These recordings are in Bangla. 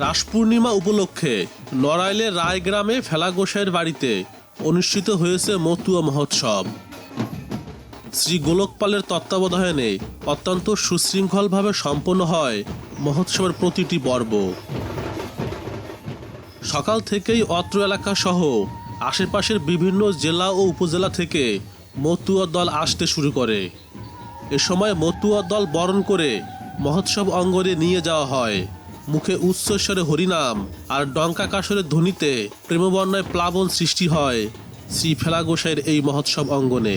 রাস পূর্ণিমা উপলক্ষে নড়াইলের রায়গ্রামে ফেলা গোসাইয়ের বাড়িতে অনুষ্ঠিত হয়েছে মতুয়া মহোৎসব। শ্রী গোলকপালের তত্ত্বাবধানে অত্যন্ত সুশৃঙ্খলভাবে সম্পন্ন হয় মহোৎসবের প্রতিটি পর্ব। সকাল থেকেই অত্র এলাকা সহ আশেপাশের বিভিন্ন জেলা ও উপজেলা থেকে মতুয়া দল আসতে শুরু করে। এ সময় মতুয়া দল বরণ করে মহোৎসব অঙ্গনে নিয়ে যাওয়া হয়। মুখে উচ্চস্বরে হরিনাম আর ডঙ্কা কাসরের ধ্বনিতে প্রেমবর্ণায় প্লাবন সৃষ্টি হয়। শ্রী ফেলা গোসাইয়ের এই মহোৎসব অঙ্গনে।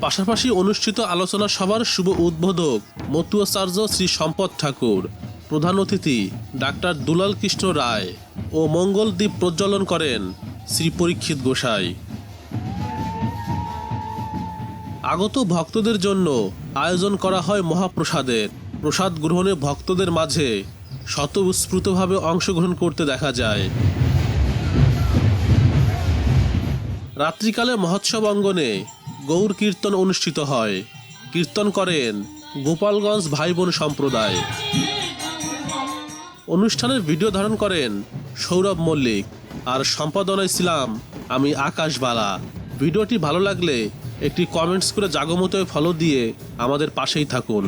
পাশাপাশি অনুষ্ঠিত আলোচনা সভার শুভ উদ্বোধক মতুয়াচার্য শ্রী সম্পদ ঠাকুর, প্রধান অতিথি ডাক্তার দুলাল কৃষ্ণ রায় ও মঙ্গলদ্বীপ প্রজ্বলন করেন শ্রী পরীক্ষিত গোসাই। আগত ভক্তদের জন্য আয়োজন করা হয় মহাপ্রসাদের। প্রসাদ গ্রহণে ভক্তদের মাঝে স্বতঃস্ফূর্তভাবে অংশগ্রহণ করতে দেখা যায়। রাত্রিকালে মহোৎসব অঙ্গনে গৌর কীর্তন অনুষ্ঠিত হয়। কীর্তন করেন গোপালগঞ্জ ভাই বোন সম্প্রদায়। অনুষ্ঠানের ভিডিও ধারণ করেন সৌরভ মল্লিক। আর সম্পাদনায় ছিলাম আমি আকাশ বালা। ভিডিওটি ভালো লাগলে একটি কমেন্টস করে জাগমতোয় ফলো দিয়ে আমাদের পাশেই থাকুন।